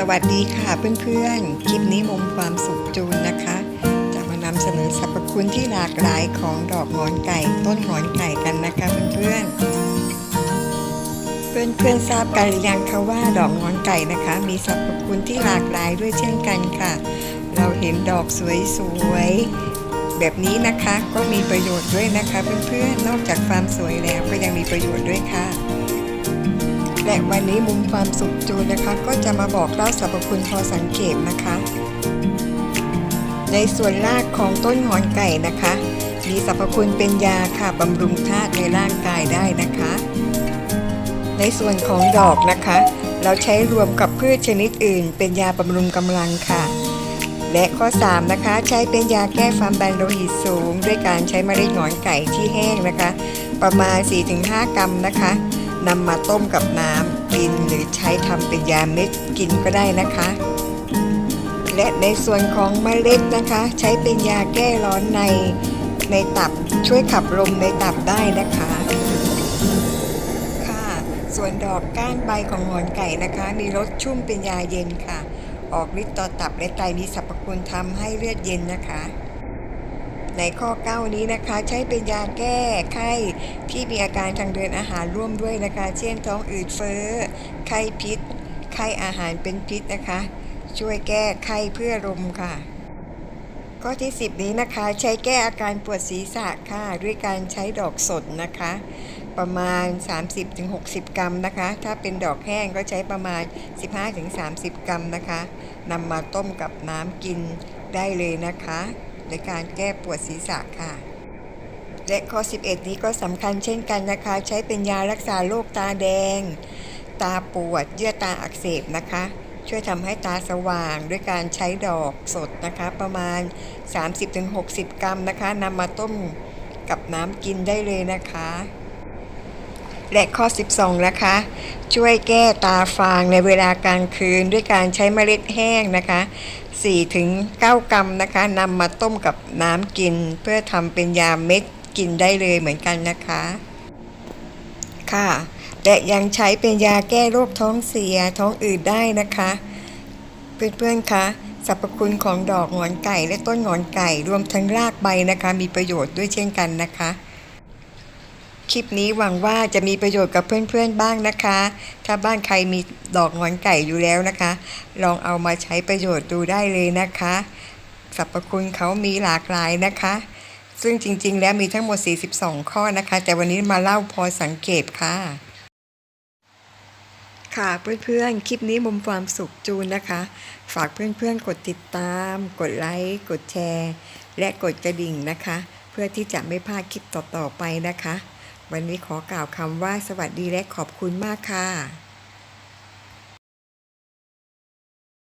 สวัสดีค่ะเพื่อนๆ คลิปนี้มุมความสุขจูนนะคะ จะมานำเสนอสรรพคุณที่หลากหลายของดอกหงอนไก่ ต้นหงอนไก่กันนะคะเพื่อนๆ เพื่อนๆทราบกันหรือยังคะว่าดอกหงอนไก่นะคะ มีสรรพคุณที่หลากหลายด้วยเช่นกันค่ะ เราเห็นดอกสวยๆแบบนี้นะคะก็มีประโยชน์ด้วยนะคะเพื่อนๆ นอกจากความสวยแล้วก็ยังมีประโยชน์ด้วยค่ะ และวันนี้มุมความสุขจูนนะคะ ก็จะมาบอกเล่าสรรพคุณพอสังเกตนะคะ ในส่วนรากของต้นหอนไก่นะคะ มีสรรพคุณเป็นยาค่ะบำรุงธาตุในร่างกายได้นะคะ ในส่วนของดอกนะคะ เราใช้รวมกับพืชชนิดอื่น เป็นยาบำรุงกำลังค่ะ และข้อ 3 นะคะ ใช้เป็นยาแก้ความดันโลหิตสูง ด้วยการใช้เมล็ดหงอนไก่ที่แห้งนะคะ ประมาณ 4-5 กรัมนะคะ นำมาต้มกับน้ำกินหรือใช้ทำเป็นยาเม็ดกินก็ได้นะคะ และในส่วนของเมล็ดนะคะ ใช้เป็นยาแก้ร้อนในในตับช่วยขับลมในตับได้นะคะค่ะ ส่วนดอกก้านใบของหงอนไก่นะคะ มีรสชุ่มเป็นยาเย็นค่ะ ออกฤทธิ์ต่อตับและไตมีสรรพคุณทำให้เลือดเย็นนะคะ ในข้อ 9 นี้นะคะ ใช้เป็นยาแก้ไข้ที่มีอาการทางเดินอาหารร่วมด้วยนะคะ เช่นท้องอืดเฟ้อ ไข้พิษ ไข้อาหารเป็นพิษนะคะ ช่วยแก้ไข้เพื่อลมค่ะ ข้อที่ 10 นี้นะคะ ใช้แก้อาการปวดศีรษะค่ะ ด้วยการใช้ดอกสดนะคะ ประมาณ 30-60 กรัมนะคะ ถ้าเป็นดอกแห้งก็ใช้ประมาณ 15-30 กรัมนะคะนำมาต้มกับน้ำกินได้เลยนะคะ ในการแก้ปวดศีรษะค่ะ และข้อ 11 นี้ก็สำคัญเช่นกันนะคะ ใช้เป็นยารักษาโรคตาแดง ตาปวดเยื่อตาอักเสบนะคะ ช่วยทำให้ตาสว่างด้วยการใช้ดอกสดนะคะ ประมาณ 30-60 กรัมนะคะนำมาต้มกับน้ำกินได้เลยนะคะ และข้อ 12 นะคะ ช่วยแก้ตาฟางในเวลากลางคืนด้วยการใช้เมล็ดแห้งนะคะ4-9กรัมนะคะนำมาต้มกับน้ำกิน เพื่อทำเป็นยาเม็ดกินได้เลยเหมือนกันนะคะ ค่ะและยังใช้เป็นยาแก้โรคท้องเสียท้องอืดได้นะคะ เพื่อนๆคะสรรพคุณของดอกหงอนไก่และต้นหงอนไก่รวมทั้งรากใบนะคะ มีประโยชน์ด้วยเช่นกันนะคะ ลิปนี้หวังว่าจะมีประโยชน์กับเพื่อนๆบ้างนะคะ ถ้าบ้านใครมีดอกหงอนไก่อยู่แล้วนะคะ ลองเอามาใช้ประโยชน์ดูได้เลยนะคะสรรพคุณเขามีหลากหลายนะคะ ซึ่งจริงๆ แล้วมีทั้งหมด 42 ข้อนะคะ แต่วันนี้มาเล่าพอสังเกตค่ะ ค่ะเพื่อนๆ คลิปนี้มุมความสุขจูนนะคะ ฝากเพื่อนๆ กดติดตาม กดไลค์ กดแชร์ และกดกระดิ่งนะคะ เพื่อที่จะไม่พลาดคลิปต่อๆไปนะคะ วันนี้ขอกล่าวคำว่าสวัสดีและขอบคุณมากค่ะ